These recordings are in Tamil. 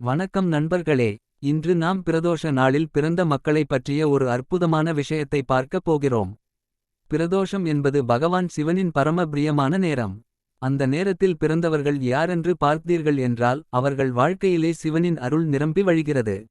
வணக்கம் நண்பர்களே இன்று நாம் பிரதோஷ நாளில் பிறந்த மக்களைப் பற்றிய ஒரு அற்புதமான விஷயத்தை பார்க்கப் போகிறோம். பிரதோஷம் என்பது பகவான் சிவனின் பரம பிரியமான நேரம். அந்த நேரத்தில் பிறந்தவர்கள் யாரென்று பார்த்தீர்கள் என்றால் அவர்கள் வாழ்க்கையிலே சிவனின் அருள் நிரம்பி வழிகிறது.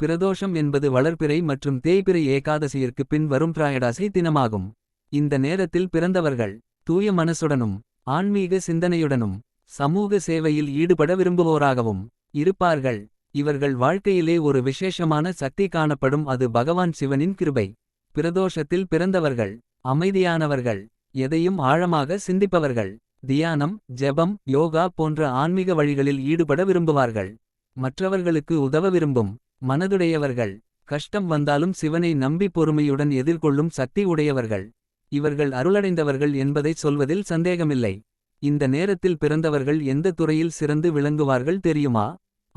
பிரதோஷம் என்பது வளர்பிறை மற்றும் தேய்பிறை ஏகாதசியிற்கு பின் வரும் பிராயடாசி தினமாகும். இந்த நேரத்தில் பிறந்தவர்கள் தூய மனசுடனும் ஆன்மீக சிந்தனையுடனும் சமூக சேவையில் ஈடுபட விரும்புவோராகவும் இருப்பார்கள். இவர்கள் வாழ்க்கையிலே ஒரு விசேஷமான சக்தி காணப்படும். அது பகவான் சிவனின் கிருபை. பிரதோஷத்தில் பிறந்தவர்கள் அமைதியானவர்கள் எதையும் ஆழமாக சிந்திப்பவர்கள் தியானம் ஜெபம் யோகா போன்ற ஆன்மீக வழிகளில் ஈடுபட விரும்புவார்கள். மற்றவர்களுக்கு உதவ விரும்பும் மனதுடையவர்கள் கஷ்டம் வந்தாலும் சிவனை நம்பி பொறுமையுடன் எதிர்கொள்ளும் சக்தி உடையவர்கள். இவர்கள் அருளடைந்தவர்கள் என்பதை சொல்வதில் சந்தேகமில்லை. இந்த நேரத்தில் பிறந்தவர்கள் எந்த துறையில் சிறந்து விளங்குவார்கள் தெரியுமா?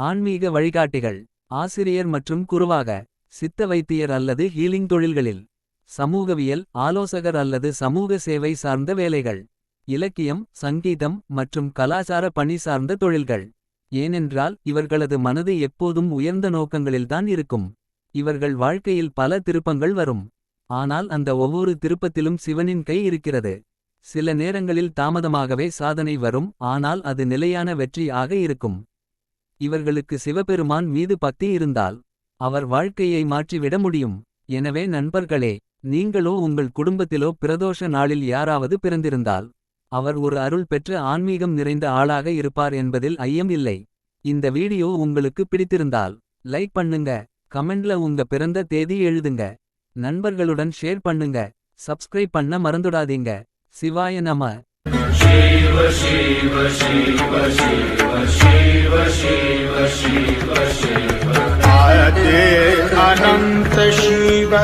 ஆன்மீக வழிகாட்டிகள் ஆசிரியர் மற்றும் குருவாக சித்த வைத்தியர் அல்லது ஹீலிங் தொழில்களில் சமூகவியல் ஆலோசகர் அல்லது சமூக சேவை சார்ந்த வேலைகள் இலக்கியம் சங்கீதம் மற்றும் கலாச்சார பணி சார்ந்த தொழில்கள். ஏனென்றால் இவர்களது மனது எப்போதும் உயர்ந்த நோக்கங்களில்தான் இருக்கும். இவர்கள் வாழ்க்கையில் பல திருப்பங்கள் வரும். ஆனால் அந்த ஒவ்வொரு திருப்பத்திலும் சிவனின் கை இருக்கிறது. சில நேரங்களில் தாமதமாகவே சாதனை வரும் ஆனால் அது நிலையான வெற்றி ஆக இருக்கும். இவர்களுக்கு சிவபெருமான் மீது பக்தி இருந்தால் அவர் வாழ்க்கையை மாற்றிவிட முடியும். எனவே நண்பர்களே நீங்களோ உங்கள் குடும்பத்திலோ பிரதோஷ நாளில் யாராவது பிறந்திருந்தால் அவர் ஒரு அருள் பெற்ற ஆன்மீகம் நிறைந்த ஆளாக இருப்பார் என்பதில் ஐயம் இல்லை. இந்த வீடியோ உங்களுக்கு பிடித்திருந்தால் லைக் பண்ணுங்க கமெண்ட்ல உங்க பிறந்த தேதி எழுதுங்க. நண்பர்களுடன் ஷேர் பண்ணுங்க சப்ஸ்கிரைப் பண்ண மறந்துடாதீங்க. சிவாய நம. आदे अनंत शिव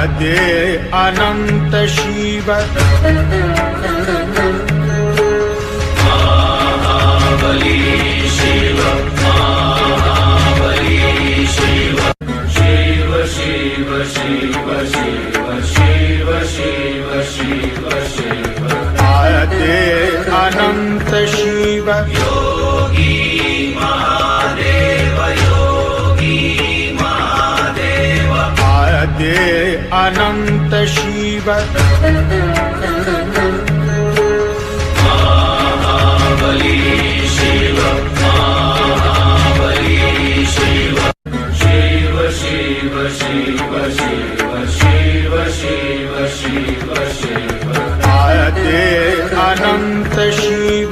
आदे अनंत शिव आदे अनंत शिव आदे अनंत शिव आदे अनंत शिव શિવ શિવ શિવ શિવ શિવ આનંત શિવ